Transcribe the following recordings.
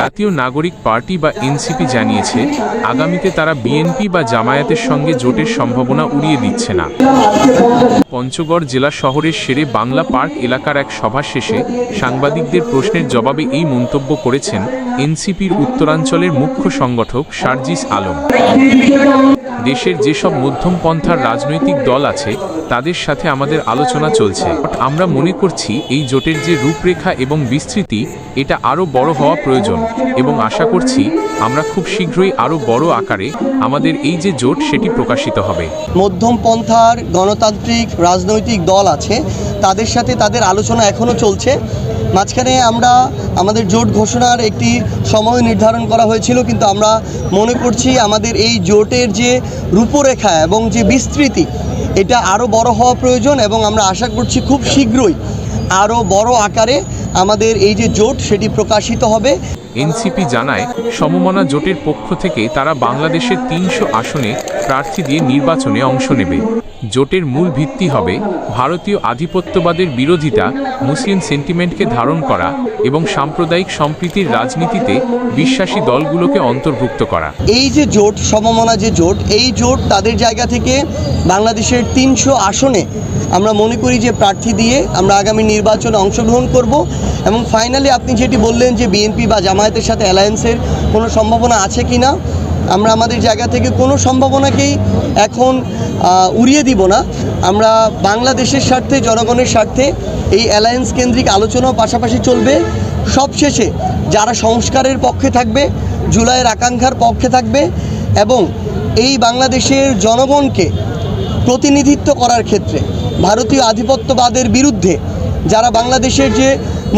জাতীয় নাগরিক পার্টি বা এনসিপি জানিয়েছে, আগামীতে তারা বিএনপি বা জামায়াতের সঙ্গে জোটের সম্ভাবনা উড়িয়ে দিচ্ছে না। পঞ্চগড় জেলা শহরের সেরে বাংলা পার্ক এলাকার এক সভা শেষে সাংবাদিকদের প্রশ্নের জবাবে এই মন্তব্য করেছেন এনসিপির উত্তরাঞ্চলের মুখ্য সংগঠক সার্জিস আলম। দেশের যেসব মধ্যমপন্থার রাজনৈতিক দল আছে, তাদের সাথে আমাদের আলোচনা চলছে। আমরা মনে করছি, এই জোটের যে রূপরেখা এবং বিস্তৃতি, এটা আরও বড় হওয়া প্রয়োজন। এবং আশা করছি আমরা খুব শীঘ্রই আরও বড় আকারে আমাদের এই যে জোট, সেটি প্রকাশিত হবে। মধ্যম পন্থার গণতান্ত্রিক রাজনৈতিক দল আছে। তাদের সাথে তাদের আলোচনা এখনও চলছে। মাঝখানে আমরা আমাদের জোট ঘোষণার একটি সময় নির্ধারণ করা হয়েছিল, কিন্তু আমরা মনে করছি আমাদের এই জোটের যে রূপরেখা এবং যে বিস্তৃতি, এটা আরও বড় হওয়া প্রয়োজন এবং আমরা আশা করছি খুব শীঘ্রই আরও বড় আকারে আমাদের এই যে জোট, সেটি প্রকাশিত হবে। এনসিপি জানায়, সমমনা জোটের পক্ষ থেকে তারা বাংলাদেশের তিনশো আসনে প্রার্থী দিয়ে নির্বাচনে অংশ নেবে। জোটের মূল ভিত্তি হবে ভারতীয় আধিপত্যবাদের বিরোধিতা, মুসলিম সেন্টিমেন্টকে ধারণ করা এবং সাম্প্রদায়িক সম্প্রীতির রাজনীতিতে বিশ্বাসী দলগুলোকে অন্তর্ভুক্ত করা। এই যে জোট, সমমনা যে জোট, এই জোট তাদের জায়গা থেকে বাংলাদেশের তিনশো আসনে আমরা মনে করি যে প্রার্থী দিয়ে আমরা আগামী নির্বাচনে অংশগ্রহণ করব এবং ফাইনালি আপনি যেটি বললেন যে বিএনপি বা জামায়াতের সাথে অ্যালায়েন্সের কোনো সম্ভাবনা আছে কি না আমরা আমাদের জায়গা থেকে কোনো সম্ভাবনাকেই এখন উড়িয়ে দিব না। আমরা বাংলাদেশের স্বার্থে, জনগণের স্বার্থে এই অ্যালায়েন্স কেন্দ্রিক আলোচনাও পাশাপাশি চলবে। সবশেষে যারা সংস্কারের পক্ষে থাকবে, জুলাইয়ের আকাঙ্ক্ষার পক্ষে থাকবে এবং এই বাংলাদেশের জনগণকে প্রতিনিধিত্ব করার ক্ষেত্রে ভারতীয় আধিপত্যবাদের বিরুদ্ধে যারা বাংলাদেশের যে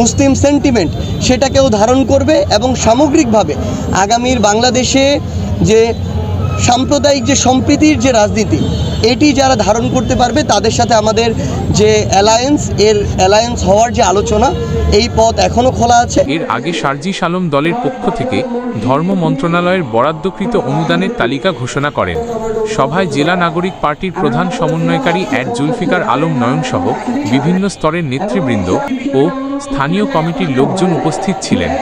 মুসলিম সেন্টিমেন্ট সেটাকেও ধারণ করবে এবং সামগ্রিকভাবে আগামীর বাংলাদেশে যে সাম্প্রদায়িক যে সম্প্রীতির যে রাজনীতি, এটি যারা ধারণ করতে পারবে তাদের সাথে আমাদের যে অ্যালায়েন্স এর অ্যালায়েন্স হওয়ার যে আলোচনা, এই পথ এখনও খোলা আছে। এর আগে সার্জিস আলম দলের পক্ষ থেকে ধর্ম মন্ত্রণালয়ের বরাদ্দকৃত অনুদানের তালিকা ঘোষণা করেন। সভায় জেলা নাগরিক পার্টির প্রধান সমন্বয়কারী অ্যাড জুলফিকার আলম নয়নসহ বিভিন্ন স্তরের নেতৃবৃন্দ ও স্থানীয় কমিটির লোকজন উপস্থিত ছিলেন।